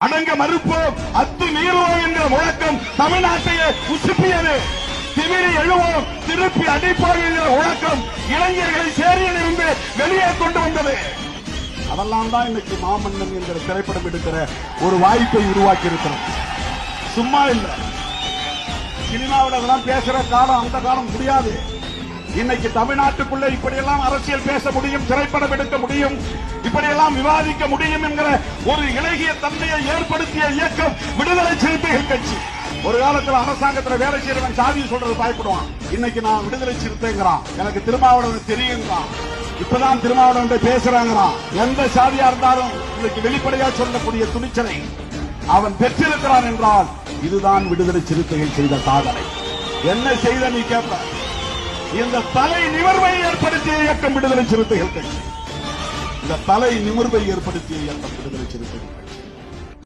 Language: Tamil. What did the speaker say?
அடங்க மறுப்போம் அத்து மீறுவோம் என்ற முழக்கம் தமிழ்நாட்டையே உசுப்பியது. திமிரி எழுவோம் திருப்பி அடிப்போம் என்ற முழக்கம் இளைஞர்களை சேரியில் இருந்து வெளியே கொண்டு வந்தது. அதெல்லாம் தான் இன்னைக்கு மாமன்னன் என்ற திரைப்படம் எடுக்கிற ஒரு வாய்ப்பை உருவாக்கி இருக்கிறோம் சும்மா இல்ல. சினிமாவில் அதெல்லாம் பேசுற காலம் அந்த காலம் முடியாது. இன்னைக்கு தமிழ்நாட்டுக்குள்ள இப்படியெல்லாம் அரசியல் பேச முடியும் திரைப்படம் எடுக்க முடியும் இப்படியெல்லாம் விவாதிக்க முடியும் என்கிற ஒரு இலகிய தன்மையை ஏற்படுத்திய இயக்கம் விடுதலை சிறுத்தைகள் கட்சி. ஒரு காலத்துல அரசாங்கத்துல வேலை செய்யறவன் சாதியை சொல்றது பயப்படுவான். இன்னைக்கு நான் விடுதலை சிறுத்தைங்கிறான். எனக்கு திருமாவளவன் தெரியுங்கிறான். இப்பதான் திருமாவளவன் பேசுறாங்கிறான். எந்த சாதியா இருந்தாலும் இன்னைக்கு வெளிப்படையா சொல்லக்கூடிய துணிச்சலை அவன் பெற்றிருக்கிறான் என்றால் இதுதான் விடுதலை சிறுத்தைகள் செய்த சாதனை. என்ன செய்த நீ கேட்ப இந்த தலை நிமிர்வை ஏற்படுத்திய இயக்கம் விடுதலை சிறுத்தைகள் கட்சி. இந்த தலை நிமிர்வை ஏற்படுத்திய இயக்கம் விடுதலை சிறுத்தைகள் கட்சி.